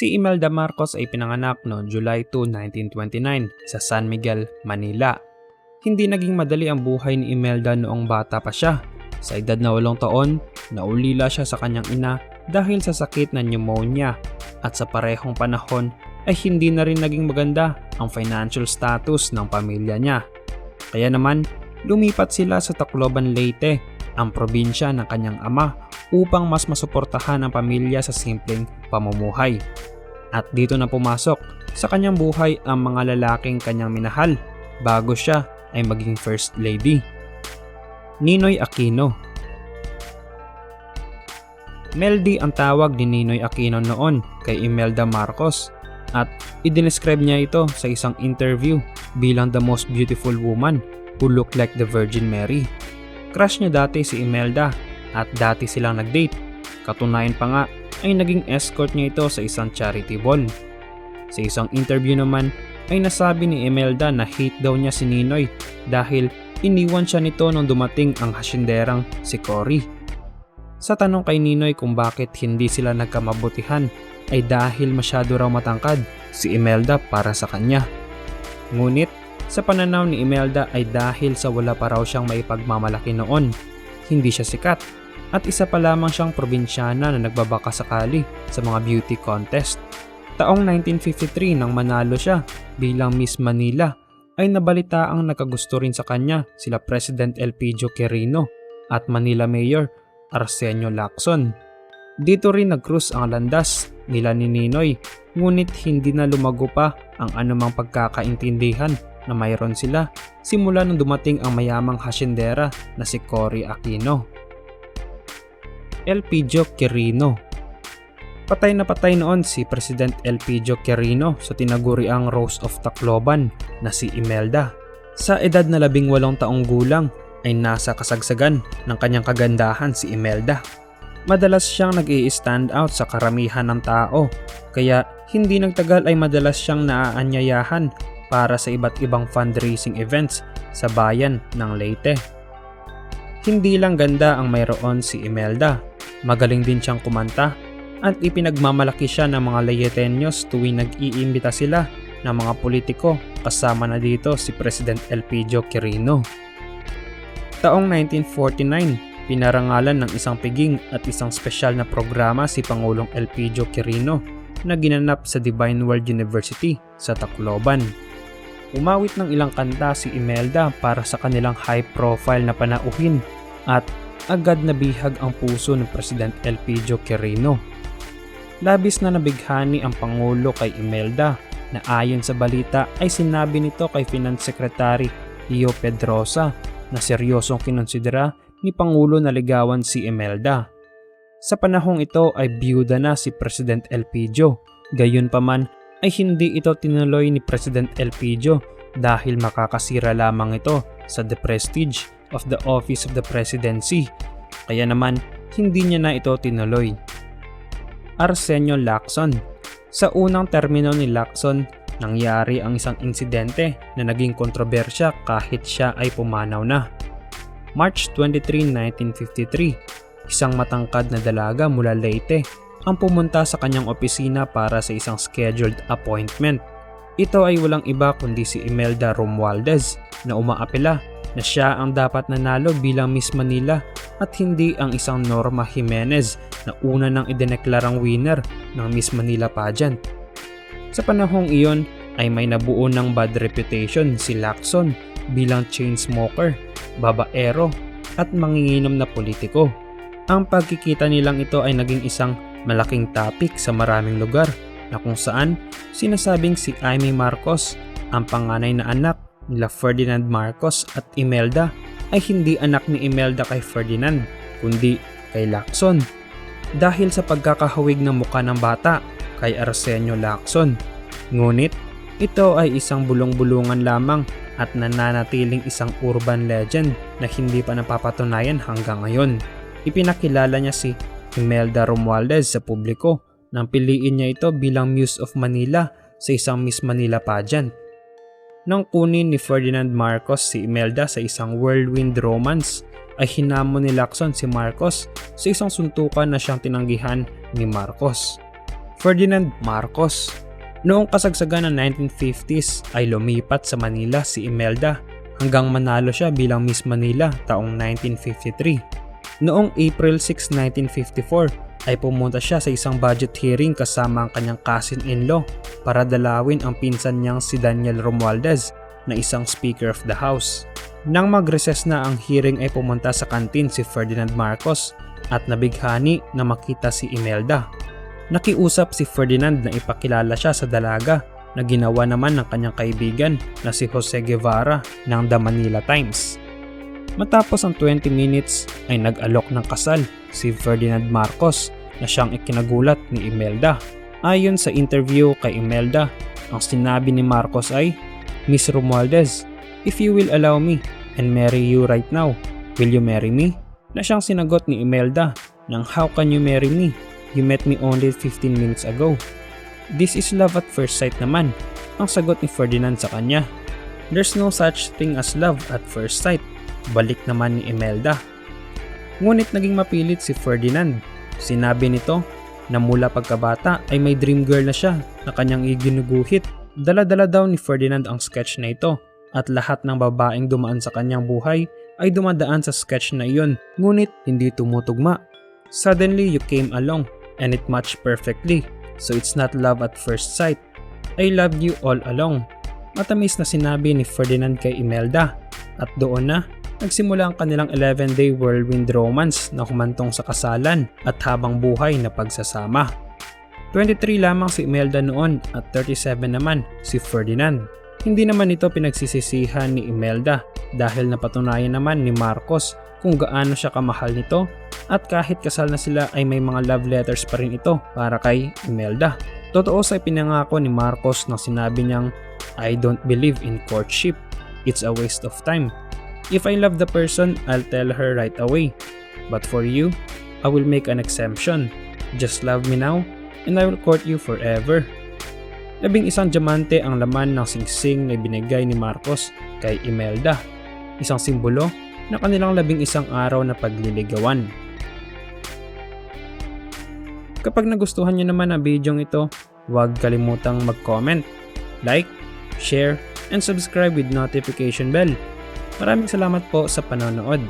Si Imelda Marcos ay pinanganak noong July 2, 1929 sa San Miguel, Manila. Hindi naging madali ang buhay ni Imelda noong bata pa siya. Sa edad na walong taon, naulila siya sa kanyang ina dahil sa sakit na pneumonia at sa parehong panahon ay hindi na rin naging maganda ang financial status ng pamilya niya. Kaya naman, lumipat sila sa Tacloban, Leyte, ang probinsya ng kanyang ama upang mas masuportahan ang pamilya sa simpleng pamumuhay. At dito na pumasok sa kanyang buhay ang mga lalaking kanyang minahal bago siya ay maging first lady. Ninoy Aquino Meldy ang tawag ni Ninoy Aquino noon kay Imelda Marcos at idinescribe niya ito sa isang interview bilang the most beautiful woman who looked like the Virgin Mary. Crush niya dati si Imelda at dati silang nag-date. Katunayan pa nga ay naging escort niya ito sa isang charity ball. Sa isang interview naman ay nasabi ni Imelda na hate daw niya si Ninoy dahil iniwan siya nito nung dumating ang hasinderang si Cory. Sa tanong kay Ninoy kung bakit hindi sila nagkamabutihan ay dahil masyado raw matangkad si Imelda para sa kanya. Ngunit sa pananaw ni Imelda ay dahil sa wala pa raw siyang maipagmamalaki noon. Hindi siya sikat at isa pa lamang siyang probinsyana na nagbabaka sakali sa mga beauty contest. Taong 1953 nang manalo siya bilang Miss Manila ay nabalita ang nakagusto rin sa kanya sila President Elpidio Quirino at Manila Mayor Arsenio Lacson. Dito rin nag-cruise ang landas nila ni Ninoy ngunit hindi na lumago pa ang anumang pagkakaintindihan na mayroon sila simula nung dumating ang mayamang hasyendera na si Cory Aquino. Elpidio Quirino Patay na patay noon si President Elpidio Quirino sa tinaguriang Rose of Tacloban na si Imelda. Sa edad na labing walong taong gulang ay nasa kasagsagan ng kanyang kagandahan si Imelda. Madalas siyang nag stand out sa karamihan ng tao kaya hindi nagtagal ay madalas siyang naaanyayahan para sa iba't ibang fundraising events sa bayan ng Leyte. Hindi lang ganda ang mayroon si Imelda, magaling din siyang kumanta at ipinagmamalaki siya ng mga Leyetenyos tuwing nag-iimbita sila ng mga politiko kasama na dito si President Elpidio Quirino. Taong 1949, pinarangalan ng isang piging at isang spesyal na programa si Pangulong Elpidio Quirino na ginanap sa Divine World University sa Tacloban. Umawit ng ilang kanta si Imelda para sa kanilang high-profile na panauhin at agad na bihag ang puso ng President Elpidio Quirino. Labis na nabighani ang Pangulo kay Imelda na ayon sa balita ay sinabi nito kay Finance Secretary Leo Pedrosa na seryosong kinonsidera ni Pangulo na ligawan si Imelda. Sa panahong ito ay biyuda na si President Elpidio. Gayunpaman ay hindi ito tinuloy ni President Elpidio dahil makakasira lamang ito sa the prestige of the office of the presidency. Kaya naman hindi niya na ito tinuloy. Arsenio Lacson Sa unang termino ni Lacson, nangyari ang isang insidente na naging kontrobersya kahit siya ay pumanaw na. March 23, 1953, isang matangkad na dalaga mula Leyte ang pumunta sa kanyang opisina para sa isang scheduled appointment. Ito ay walang iba kundi si Imelda Romualdez na umaapela na siya ang dapat nanalo bilang Miss Manila at hindi ang isang Norma Jimenez na una nang idineklarang winner ng Miss Manila pageant. Sa panahong iyon ay may nabuo ng bad reputation si Lacson bilang chain smoker, babaero at manginginom na politiko. Ang pagkikita nilang ito ay naging isang malaking topic sa maraming lugar na kung saan sinasabing si Amy Marcos, ang panganay na anak nila Ferdinand Marcos at Imelda ay hindi anak ni Imelda kay Ferdinand kundi kay Lacson dahil sa pagkakahawig ng muka ng bata kay Arsenio Lacson. Ngunit ito ay isang bulong-bulungan lamang at nananatiling isang urban legend na hindi pa napapatunayan hanggang ngayon. Ipinakilala niya si Imelda Romualdez sa publiko nang piliin niya ito bilang Muse of Manila sa isang Miss Manila pageant. Nang kunin ni Ferdinand Marcos si Imelda sa isang whirlwind romance, ay hinamon ni Lacson si Marcos sa isang suntukan na siyang tinanggihan ni Marcos. Ferdinand Marcos. Noong kasagsagan ng 1950s ay lumipat sa Manila si Imelda hanggang manalo siya bilang Miss Manila taong 1953. Noong April 6, 1954 ay pumunta siya sa isang budget hearing kasama ang kanyang cousin-in-law para dalawin ang pinsan niyang si Daniel Romualdez na isang Speaker of the House. Nang mag-recess na ang hearing ay pumunta sa kantin si Ferdinand Marcos at nabighani na makita si Imelda. Nakiusap si Ferdinand na ipakilala siya sa dalaga na ginawa naman ng kanyang kaibigan na si Jose Guevara ng The Manila Times. Matapos ang 20 minutes ay nag-alok ng kasal si Ferdinand Marcos na siyang ikinagulat ni Imelda. Ayon sa interview kay Imelda, ang sinabi ni Marcos ay, Miss Romualdez, if you will allow me and marry you right now, will you marry me? Na siyang sinagot ni Imelda ng how can you marry me? You met me only 15 minutes ago. This is love at first sight naman, ang sagot ni Ferdinand sa kanya. There's no such thing as love at first sight, balik naman ni Imelda. Ngunit naging mapilit si Ferdinand. Sinabi nito na mula pagkabata ay may dream girl na siya na kanyang iginuguhit. Dala-dala daw ni Ferdinand ang sketch na ito at lahat ng babaeng dumaan sa kanyang buhay ay dumadaan sa sketch na iyon ngunit hindi tumutugma. Suddenly you came along and it matched perfectly so it's not love at first sight. I loved you all along. Matamis na sinabi ni Ferdinand kay Imelda at doon na nagsimula ang kanilang 11-day whirlwind romance na humantong sa kasalan at habang buhay na pagsasama. 23 lamang si Imelda noon at 37 naman si Ferdinand. Hindi naman ito pinagsisisihan ni Imelda dahil napatunayan naman ni Marcos kung gaano siya kamahal nito at kahit kasal na sila ay may mga love letters pa rin ito para kay Imelda. Totoo sa ipinangako ni Marcos na sinabi niyang I don't believe in courtship. It's a waste of time. If I love the person, I'll tell her right away. But for you, I will make an exemption. Just love me now and I will court you forever. Labing isang diamante ang laman ng singsing na binigay ni Marcos kay Imelda. Isang simbolo na kanilang labing isang araw na pagliligawan. Kapag nagustuhan nyo naman ang video ito, huwag kalimutang mag-comment, like, share, and subscribe with notification bell. Maraming salamat po sa panonood.